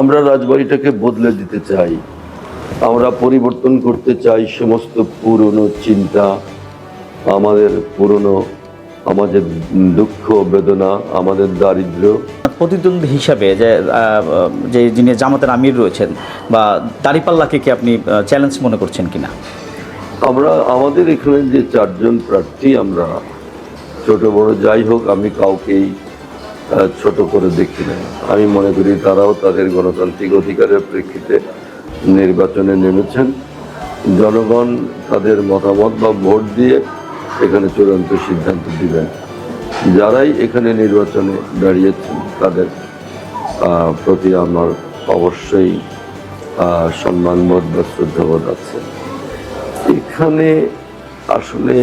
আমরা রাজবাড়িটাকে বদলে দিতে চাই। আমরা পরিবর্তন করতে চাই সমস্ত পুরনো চিন্তা আমাদের পুরনো আমাদের দুঃখ বেদনা আমাদের দারিদ্র্য প্রতিদ্বন্দ্বী হিসাবে যে যে যিনি জামাতের আমির রয়েছেন বা দাঁড়িপাল্লাকে কি আপনি চ্যালেঞ্জ মনে করছেন কিনা? আমরা আমাদের এখানে যে চারজন প্রার্থী আমরা ছোট বড় যাই হোক আমি কাউকেই ছোট করে দেখি না আমি মনে করি তারাও তাদের গণতান্ত্রিক অধিকারের প্রেক্ষিতে নির্বাচনে নেমেছেন। জনগণ তাদের মতামত বা ভোট দিয়ে এখানে চূড়ান্ত সিদ্ধান্ত দিবেন। যারাই এখানে নির্বাচনে দাঁড়িয়েছেন, তাদের প্রতি আমার অবশ্যই সম্মানবোধ বা শ্রদ্ধাবোধ আছে। এখানে আসলে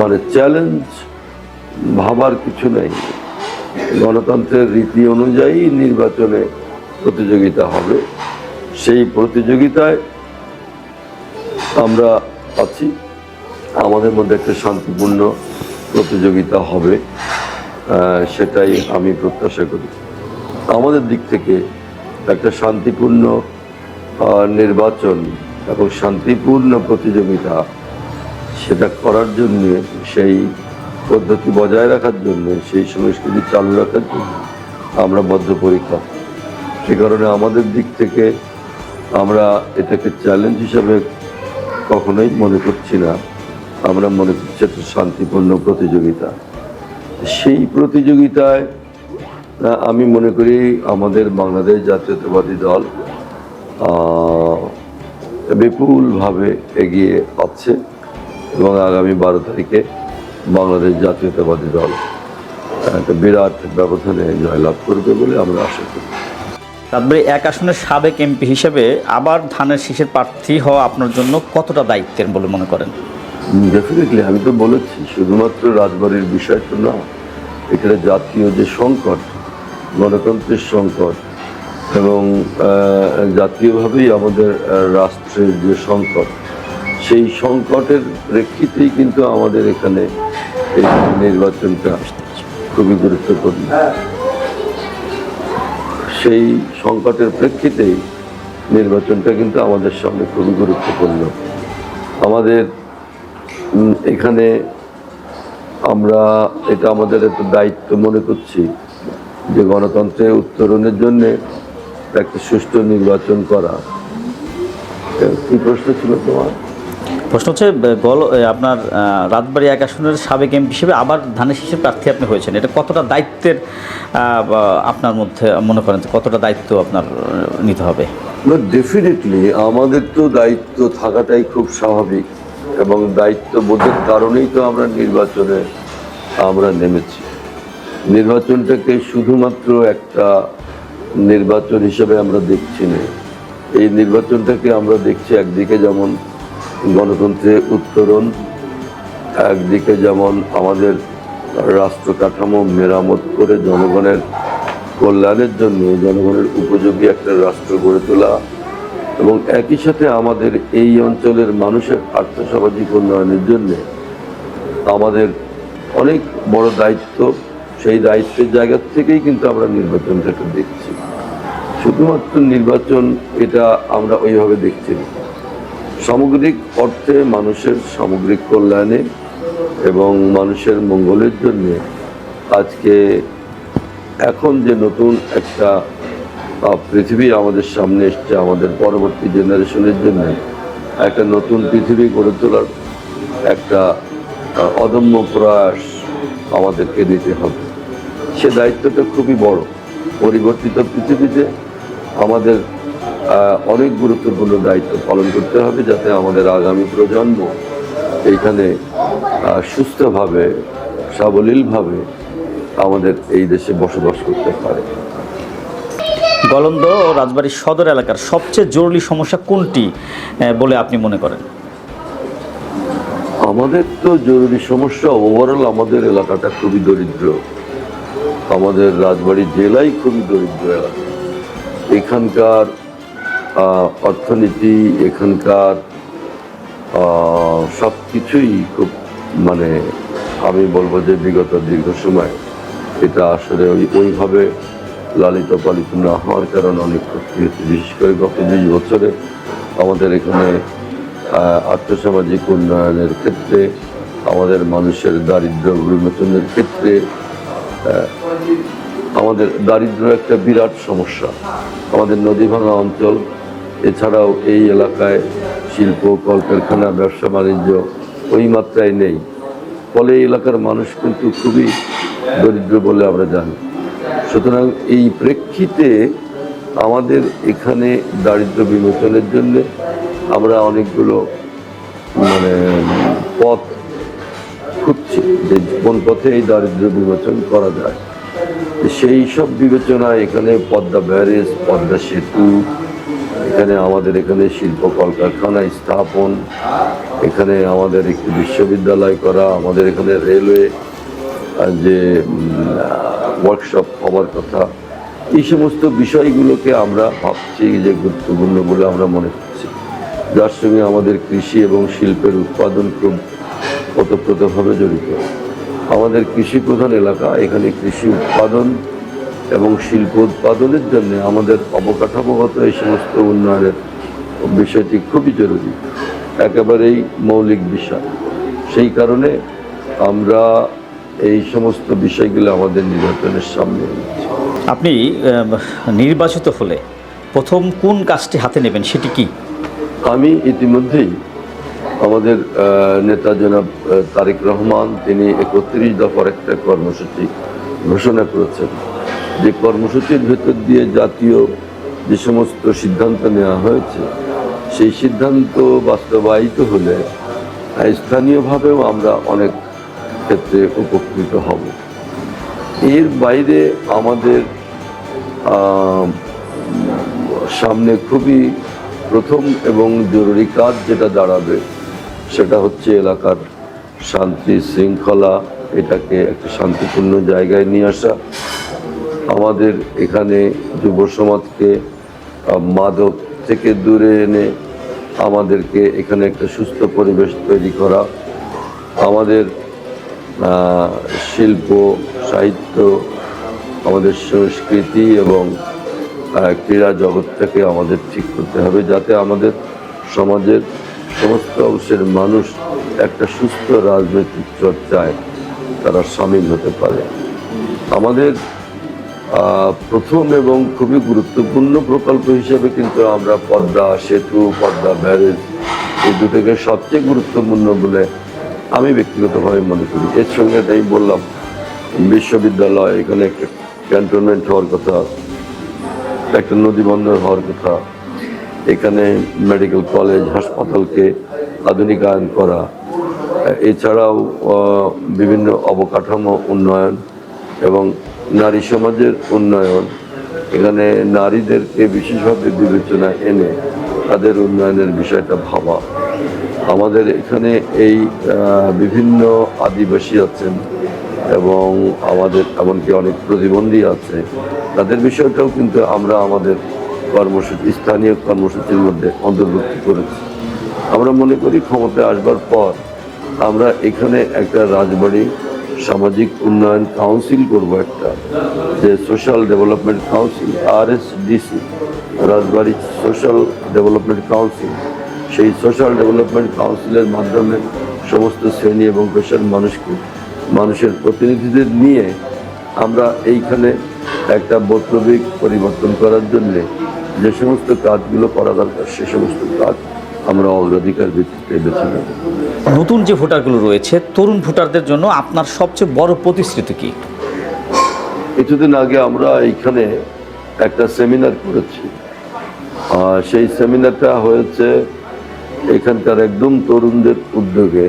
মানে চ্যালেঞ্জ ভাবার কিছু নেই। গণতন্ত্রের রীতি অনুযায়ী নির্বাচনে প্রতিযোগিতা হবে। সেই প্রতিযোগিতায় আমরা আছি। আমাদের মধ্যে একটা শান্তিপূর্ণ প্রতিযোগিতা হবে সেটাই আমি প্রত্যাশা করি। আমাদের দিক থেকে একটা শান্তিপূর্ণ নির্বাচন এবং শান্তিপূর্ণ প্রতিযোগিতা, সেটা করার জন্য সেই পদ্ধতি বজায় রাখার জন্য, সেই সংস্কৃতি চালু রাখার জন্য আমরা বদ্ধপরিকর। সে কারণে আমাদের দিক থেকে আমরা এটাকে চ্যালেঞ্জ হিসাবে কখনোই মনে করছি না। আমরা মনে করছি একটা শান্তিপূর্ণ প্রতিযোগিতা। সেই প্রতিযোগিতায় আমি মনে করি আমাদের বাংলাদেশ জাতীয়তাবাদী দল বিপুলভাবে এগিয়ে আছে এবং আগামী বারো তারিখে বাংলাদেশ জাতীয়তাবাদী দল একটা বিরাট ব্যবধানে জয়লাভ করবে বলে আমরা আশা করি। তারপরে এক আসনের সাবেক এমপি হিসেবে আবার ধানের শীষের প্রার্থী হওয়া আপনার জন্য কতটা দায়িত্বের বলে মনে করেন? ডেফিনেটলি আমি তো বলেছি শুধুমাত্র রাজবাড়ির বিষয় তো না এখানে জাতীয় যে সংকট গণতন্ত্রের সংকট এবং জাতীয়ভাবেই আমাদের রাষ্ট্রের যে সংকট সেই সংকটের প্রেক্ষিতেই কিন্তু আমাদের এখানে এই নির্বাচনটা খুবই গুরুত্বপূর্ণ। সেই সংকটের প্রেক্ষিতেই নির্বাচনটা কিন্তু আমাদের সামনে খুবই গুরুত্বপূর্ণ। আমাদের এখানে আমরা এটা আমাদের একটা দায়িত্ব মনে করছি যে গণতন্ত্রের উত্তরণের জন্যে একটা সুষ্ঠু নির্বাচন করা। কি প্রশ্ন ছিল তোমার? প্রশ্ন হচ্ছে গল আপনার রাতবাড়ি এক আসনের সাবেক এমপি হিসেবে আবার ধানের শীষের প্রার্থী আপনি হয়েছেন। এটা কতটা দায়িত্বের আপনার মধ্যে মনে করেন কতটা দায়িত্ব আপনার নিতে হবে? ডেফিনেটলি আমাদের তো দায়িত্ব থাকাটাই খুব স্বাভাবিক এবং দায়িত্ববোধের কারণেই তো আমরা নির্বাচনে, আমরা নেমেছি। নির্বাচনটাকে শুধুমাত্র একটা নির্বাচন হিসেবে আমরা দেখছি না। এই নির্বাচনটাকে আমরা দেখছি একদিকে যেমন গণতন্ত্রের উত্তরণ, একদিকে যেমন আমাদের রাষ্ট্র কাঠামো মেরামত করে জনগণের কল্যাণের জন্য জনগণের উপযোগী একটা রাষ্ট্র গড়ে তোলা এবং একই সাথে আমাদের এই অঞ্চলের মানুষের আর্থসামাজিক উন্নয়নের জন্য আমাদের অনেক বড় দায়িত্ব, সেই দায়িত্বের জায়গা থেকেই কিন্তু আমরা নির্বাচনটাকে দেখছি। শুধুমাত্র নির্বাচন এটা আমরা ওইভাবে দেখছি না। সামগ্রিক অর্থে মানুষের সামগ্রিক কল্যাণে এবং মানুষের মঙ্গলের জন্য আজকে এখন যে নতুন একটা পৃথিবী আমাদের সামনে এসছে, আমাদের পরবর্তী জেনারেশনের জন্য একটা নতুন পৃথিবী গড়ে তোলার একটা অদম্য প্রয়াস আমাদেরকে নিতে হবে। সে দায়িত্বটা খুবই বড়। পরিবর্তিত পৃথিবীতে আমাদের অনেক গুরুত্বপূর্ণ দায়িত্ব পালন করতে হবে যাতে আমাদের আগামী প্রজন্ম এইখানে সুস্থভাবে সাবলীলভাবে আমাদের এই দেশে বসবাস করতে পারে। গলন্দ ও রাজবাড়ী সদর এলাকার সবচেয়ে জরুরি সমস্যা কোনটি বলে আপনি মনে করেন? আমাদের তো জরুরি সমস্যা ওভারঅল আমাদের এলাকাটা খুবই দরিদ্র। আমাদের রাজবাড়ী জেলাই খুবই দরিদ্র এলাকা। এখানকার অর্থনীতি, এখানকার সব কিছুই খুব মানে আমি বলব যে বিগত দীর্ঘ সময় এটা আসলে ওই ওইভাবে লালিত পালিত না হওয়ার কারণে অনেক ক্ষতি হচ্ছে বিশেষ করে গত বিশ বছরে আমাদের এখানে আর্থসামাজিক উন্নয়নের ক্ষেত্রে, আমাদের মানুষের দারিদ্র বিমোচনের ক্ষেত্রে আমাদের দারিদ্র একটা বিরাট সমস্যা। আমাদের নদী ভাঙা অঞ্চল এছাড়াও এই এলাকায় শিল্প, কলকারখানা, ব্যবসা, বাণিজ্য ওই মাত্রায় নেই। ফলে এলাকার মানুষ কিন্তু খুবই দরিদ্র বলে আমরা জানি। সুতরাং এই প্রেক্ষিতে আমাদের এখানে দারিদ্র বিমোচনের জন্য আমরা অনেকগুলো মানে পথ খুঁজছি যে কোন পথে এই দারিদ্র বিমোচন করা যায়। সেই সব বিবেচনায় এখানে পদ্মা ব্যারেজ, পদ্মা সেতু এখানে আমাদের এখানে শিল্প কলকারখানা স্থাপন, এখানে আমাদের একটি বিশ্ববিদ্যালয় করা, আমাদের এখানে রেলওয়ে যে ওয়ার্কশপ হওয়ার কথা। এই সমস্ত বিষয়গুলোকে আমরা ভাবছি যে গুরুত্বপূর্ণ বলে আমরা মনে করছি। যার সঙ্গে আমাদের কৃষি এবং শিল্পের উৎপাদন খুব ওতপ্রোতভাবে জড়িত। আমাদের কৃষি প্রধান এলাকা, এখানে কৃষি উৎপাদন এবং শিল্প উৎপাদনের জন্য আমাদের অবকাঠামোগত এই সমস্ত উন্নয়নের বিষয়টি খুবই জরুরি। একেবারেই মৌলিক বিষয়। সেই কারণে আমরা এই সমস্ত বিষয়গুলো আমাদের নির্বাচনের সামনে আপনি নির্বাচিত হলে প্রথম কোন কাজটি হাতে নেবেন সেটি কি? আমি ইতিমধ্যেই আমাদের নেতা জনাব তারেক রহমান তিনি একত্রিশ দফার একটা কর্মসূচি ঘোষণা করেছেন। যে কর্মসূচির ভেতর দিয়ে জাতীয় যে সমস্ত সিদ্ধান্ত নেওয়া হয়েছে, সেই সিদ্ধান্ত বাস্তবায়িত হলে স্থানীয়ভাবেও আমরা অনেক ক্ষেত্রে উপকৃত হব। এর বাইরে আমাদের সামনে খুবই প্রথম এবং জরুরি কাজ যেটা দাঁড়াবে, সেটা হচ্ছে এলাকার শান্তি শৃঙ্খলা, এটাকে একটা শান্তিপূর্ণ জায়গায় নিয়ে আসা। আমাদের এখানে যুব সমাজকে মাদক থেকে দূরে এনে আমাদেরকে এখানে একটা সুস্থ পরিবেশ তৈরি করা, আমাদের শিল্প, সাহিত্য, আমাদের সংস্কৃতি এবং ক্রীড়া জগৎটাকে আমাদের ঠিক করতে হবে যাতে আমাদের সমাজের সমস্ত অংশের মানুষ একটা সুস্থ রাজনৈতিক চর্চায় তারা সামিল হতে পারে। আমাদের প্রথম এবং খুবই গুরুত্বপূর্ণ প্রকল্প হিসেবে কিন্তু আমরা পদ্মা, সেতু, পদ্মা, ব্যারেজ এই দুটোকে সবচেয়ে গুরুত্বপূর্ণ বলে আমি ব্যক্তিগতভাবে মনে করি। এর সঙ্গে তাই বললাম, বিশ্ববিদ্যালয়, এখানে একটা ক্যান্টনমেন্ট হওয়ার কথা, একটা নদী বন্দর হওয়ার কথা, এখানে মেডিকেল কলেজ, হাসপাতালকে আধুনিকায়ন করা, এছাড়াও বিভিন্ন অবকাঠামো উন্নয়ন এবং নারী সমাজের উন্নয়ন। এখানে নারীদেরকে বিশেষভাবে বিবেচনা এনে তাদের উন্নয়নের বিষয়টা ভাবা। আমাদের এখানে এই বিভিন্ন আদিবাসী আছেন এবং আমাদের এমনকি অনেক প্রতিবন্ধী আছে। তাদের বিষয়টাও কিন্তু আমরা আমাদের কর্মসূচি, স্থানীয় কর্মসূচির মধ্যে অন্তর্ভুক্ত করেছি। আমরা মনে করি ক্ষমতায় আসবার পর আমরা এখানে একটা রাজবাড়ি সামাজিক উন্নয়ন কাউন্সিল করব একটা, যে সোশ্যাল ডেভেলপমেন্ট কাউন্সিল আর S DC Rajbari social development council সেই সোশ্যাল ডেভেলপমেন্ট কাউন্সিলের মাধ্যমে সমস্ত শ্রেণি এবং পেশার মানুষকে, মানুষের প্রতিনিধিদের নিয়ে আমরা এইখানে একটা বৈপ্লবিক পরিবর্তন করার জন্যে যে সমস্ত কাজগুলো করা দরকার, সে সমস্ত কাজ আমরা অগ্রাধিকার ভিত্তিতে বেছে নেব। নতুন যে ভোটারগুলো রয়েছে তরুণ ভোটারদের জন্য আপনার সবচেয়ে বড় প্রতিশ্রুতি কি? কিছুদিন আগে আমরা এইখানে একটা সেমিনার করেছি। আর সেই সেমিনারটা হয়েছে এখানকার একদম তরুণদের উদ্যোগে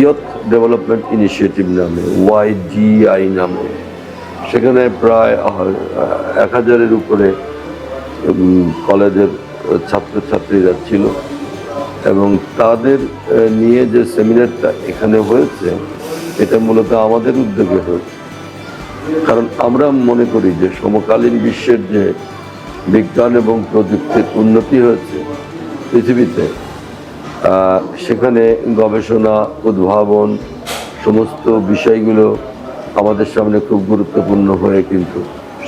ইয়থ ডেভেলপমেন্ট ইনিশিয়েটিভ নামে ওয়াইডিআই নামে। সেখানে প্রায় এক হাজারের উপরে কলেজের ছাত্রছাত্রীরা ছিল এবং তাদের নিয়ে যে সেমিনারটা এখানে হয়েছে, এটা মূলত আমাদের উদ্যোগে হয়েছে। কারণ আমরা মনে করি যে সমকালীন বিশ্বের যে বিজ্ঞান এবং প্রযুক্তির উন্নতি হয়েছে পৃথিবীতে সেখানে গবেষণা, উদ্ভাবন, সমস্ত বিষয়গুলো আমাদের সামনে খুব গুরুত্বপূর্ণ হয়ে কিন্তু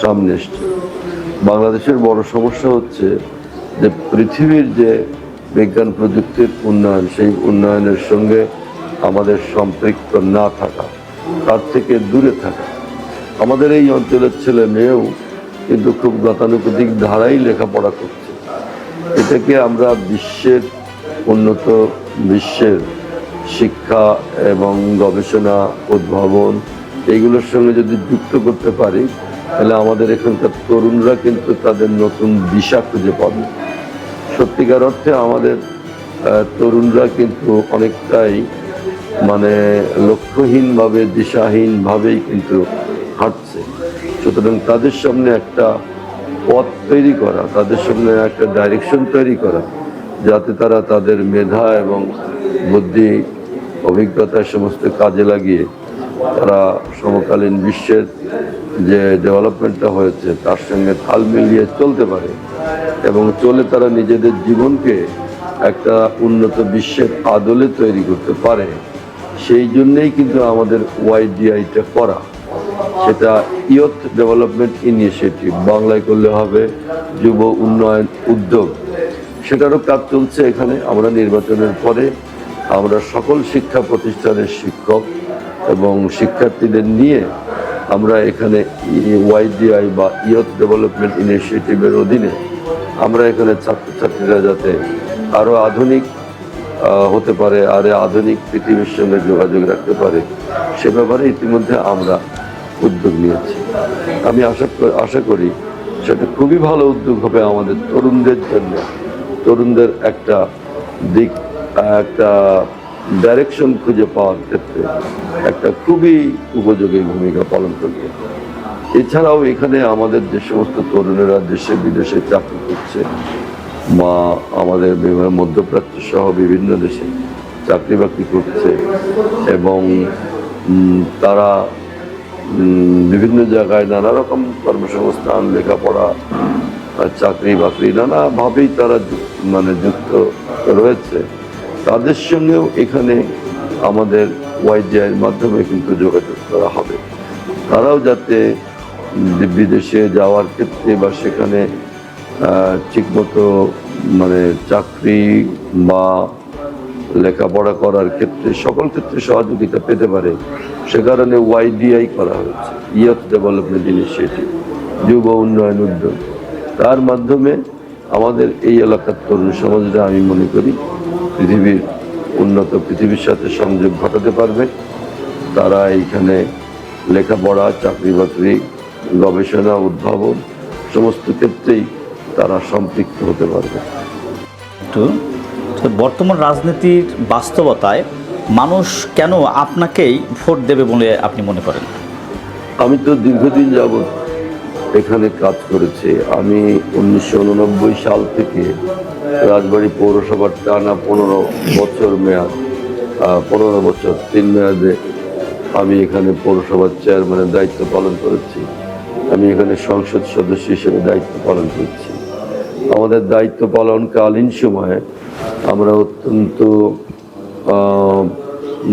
সামনে এসছে। বাংলাদেশের বড় সমস্যা হচ্ছে যে পৃথিবীর যে বিজ্ঞান প্রযুক্তির উন্নয়ন, সেই উন্নয়নের সঙ্গে আমাদের সম্পৃক্ত না থাকা, তার থেকে দূরে থাকা। আমাদের এই অঞ্চলের ছেলে মেয়েও কিন্তু খুব গতানুগতিক ধারাই লেখাপড়া করছে। এটাকে আমরা বিশ্বের উন্নত বিশ্বের শিক্ষা এবং গবেষণা, উদ্ভাবন এইগুলোর সঙ্গে যদি যুক্ত করতে পারি, তাহলে আমাদের এখানকার তরুণরা কিন্তু তাদের নতুন দিশা খুঁজে পাবে। সত্যিকার অর্থে আমাদের তরুণরা কিন্তু অনেকটাই মানে লক্ষ্যহীনভাবে, দিশাহীনভাবেই কিন্তু হাঁটছে। সুতরাং তাদের সামনে একটা পথ তৈরি করা, তাদের সামনে একটা ডাইরেকশন তৈরি করা, যাতে তারা তাদের মেধা এবং বুদ্ধি অভিজ্ঞতা সমস্ত কাজে লাগিয়ে তারা সমকালীন বিশ্বের যে ডেভেলপমেন্টটা হয়েছে, তার সঙ্গে তাল মিলিয়ে চলতে পারে এবং চলে তারা নিজেদের জীবনকে একটা উন্নত বিশ্বের আদলে তৈরি করতে পারে। সেই জন্যেই কিন্তু আমাদের ওয়াইডিআইটা করা। সেটা ইয়থ ডেভেলপমেন্ট ইনিশিয়েটিভ। বাংলায় করলে হবে যুব উন্নয়ন উদ্যোগ। সেটারও কাজ চলছে এখানে। আমরা নির্বাচনের পরে আমরা সকল শিক্ষা প্রতিষ্ঠানের শিক্ষক এবং শিক্ষার্থীদের নিয়ে আমরা এখানে ওয়াইডিআই বা ইয়থ ডেভেলপমেন্ট ইনিশিয়েটিভের অধীনে আমরা এখানে ছাত্রছাত্রীরা যাতে আরও আধুনিক হতে পারে, আর আধুনিক পৃথিবীর সঙ্গে যোগাযোগ রাখতে পারে, সে ব্যাপারে ইতিমধ্যে আমরা উদ্যোগ নিয়েছি। আমি আশা আশা করি সেটা খুবই ভালো উদ্যোগ হবে আমাদের তরুণদের জন্য। তরুণদের একটা দিক, একটা ডাইরেকশন খুঁজে পাওয়ার ক্ষেত্রে একটা খুবই উপযোগী ভূমিকা পালন করবে। এছাড়াও এখানে আমাদের যে সমস্ত তরুণেরা দেশে, বিদেশে চাকরি করছে, বা আমাদের মধ্যপ্রাচ্য সহ বিভিন্ন দেশে চাকরি বাকরি করছে এবং তারা বিভিন্ন জায়গায় নানা রকম কর্মসংস্থান, লেখাপড়া, চাকরি বাকরি নানাভাবেই তারা মানে যুক্ত রয়েছে। তাদের সঙ্গেও এখানে আমাদের ওয়াইডিআইয়ের মাধ্যমে কিন্তু যোগাযোগ করা হবে। তারাও যাতে বিদেশে যাওয়ার ক্ষেত্রে বা সেখানে ঠিকমতো মানে চাকরি বা লেখাপড়া করার ক্ষেত্রে, সকল ক্ষেত্রে সহযোগিতা পেতে পারে, সে কারণে ওয়াইডিআই করা হয়েছে, ইয়থ ডেভেলপমেন্ট ইনিশিয়েটিভ, যুব উন্নয়ন উদ্যোগ। তার মাধ্যমে আমাদের এই এলাকার তরুণ সমাজরা আমি মনে করি পৃথিবীর উন্নত পৃথিবীর সাথে সংযোগ ঘটাতে পারবে। তারা এইখানে লেখাপড়া চাকরি বাকরি গবেষণা উদ্ভাবন সমস্ত ক্ষেত্রেই তারা সম্পৃক্ত হতে পারবে। তো বর্তমান রাজনীতির বাস্তবতায় মানুষ কেন আপনাকেই ভোট দেবে বলে আপনি মনে করেন? আমি তো দীর্ঘদিন যাবৎ এখানে কাজ করেছি। আমি উনিশশো উননব্বই সাল থেকে রাজবাড়ী পৌরসভার টানা পনেরো বছর মেয়াদ পনেরো বছর, তিন মেয়াদে আমি এখানে পৌরসভার চেয়ারম্যানের দায়িত্ব পালন করেছি। আমি এখানে সংসদ সদস্য হিসেবে দায়িত্ব পালন করছি। আমাদের দায়িত্ব পালনকালীন সময়ে আমরা অত্যন্ত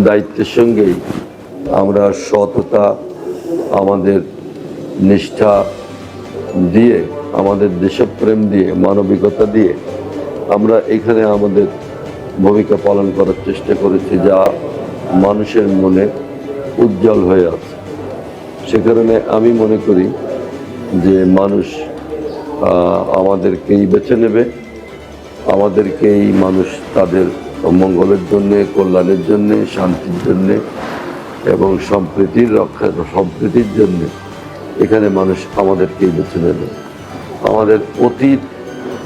দায়িত্বের সঙ্গেই আমরা সততা, আমাদের নিষ্ঠা দিয়ে, আমাদের দেশপ্রেম দিয়ে, মানবিকতা দিয়ে আমরা এখানে আমাদের ভূমিকা পালন করার চেষ্টা করেছি যা মানুষের মনে উজ্জ্বল হয়ে আছে। সে কারণে আমি মনে করি যে মানুষ আমাদেরকেই বেছে নেবে, আমাদেরকেই মানুষ তাদের মঙ্গলের জন্য, কল্যাণের জন্য, শান্তির জন্য এবং সম্প্রীতির রক্ষা, সম্প্রীতির জন্য এখানে মানুষ আমাদেরকেই বেছে নেবে। আমাদের অতীত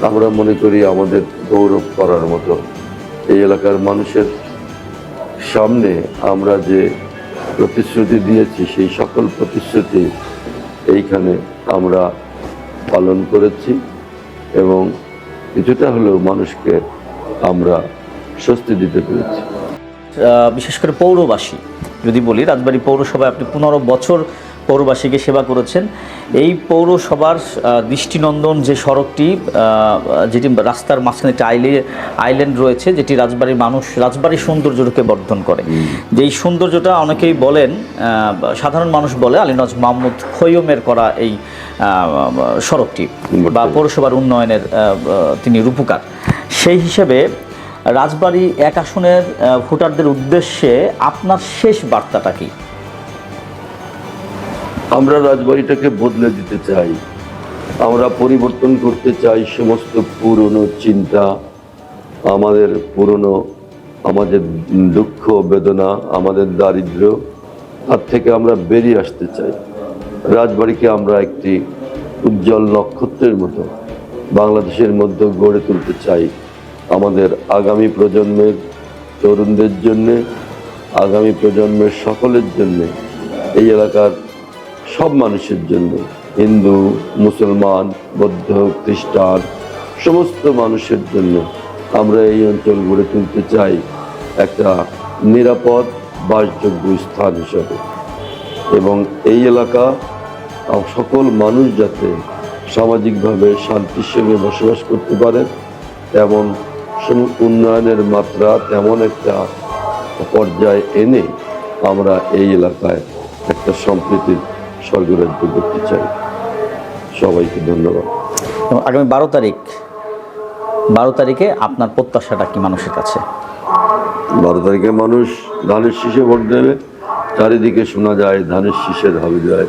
আমরা মনে করি আমাদের গৌরব করার মতো। এই এলাকার মানুষের সামনে আমরা যে প্রতিশ্রুতি দিয়েছি, সেই সকল প্রতিশ্রুতি এইখানে আমরা পালন করেছি এবং কিছুটা হলেও মানুষকে আমরা স্বস্তি দিতে পেরেছি। বিশেষ করে পৌরবাসী যদি বলি, রাজবাড়ী পৌরসভায় আপনি পনেরো বছর পৌরবাসীকে সেবা করেছেন। এই পৌরসভার দৃষ্টিনন্দন যে সড়কটি যেটি রাস্তার মাঝখানে একটি আইলে আইল্যান্ড রয়েছে যেটি রাজবাড়ির মানুষ রাজবাড়ির সৌন্দর্যকে বর্ধন করে। যেই সৌন্দর্যটা অনেকেই বলেন সাধারণ মানুষ বলে আলীনজ মাহমুদ খৈয়মের করা এই সড়কটি বা পৌরসভার উন্নয়নের তিনি রূপকার। সেই হিসেবে রাজবাড়ি এক আসনের ভোটারদের উদ্দেশ্যে আপনার শেষ বার্তাটা কি? আমরা রাজবাড়িটাকে বদলে দিতে চাই। আমরা পরিবর্তন করতে চাই সমস্ত পুরনো চিন্তা, আমাদের পুরনো, আমাদের দুঃখ, বেদনা, আমাদের দারিদ্র্য, তার থেকে আমরা বেরিয়ে আসতে চাই। রাজবাড়িকে আমরা একটি উজ্জ্বল নক্ষত্রের মতো, বাংলাদেশের মধ্যে গড়ে তুলতে চাই। আমাদের আগামী প্রজন্মের তরুণদের জন্যে, আগামী প্রজন্মের সকলের জন্যে এই এলাকার সব মানুষের জন্য। হিন্দু, মুসলমান, বৌদ্ধ, খ্রিস্টান, সমস্ত মানুষের জন্য আমরা এই অঞ্চল গড়ে তুলতে চাই একটা নিরাপদ, বাসযোগ্য স্থান হিসাবে। এবং এই এলাকা সকল মানুষ যাতে সামাজিকভাবে শান্তির সঙ্গে বসবাস করতে পারে তেমন উন্নয়নের মাত্রা তেমন একটা পর্যায়ে এনে আমরা এই এলাকায় একটা সম্প্রীতির স্বর্গরাজ্য করতে চাই। সবাইকে ধন্যবাদ। এবং আগামী বারো তারিখ বারো তারিখে আপনার প্রত্যাশাটা কি মানুষের কাছে? বারো তারিখে মানুষ ধানের শীষে ভোট দেবে চারিদিকে শোনা যায় ধানের শীষের হবে যায়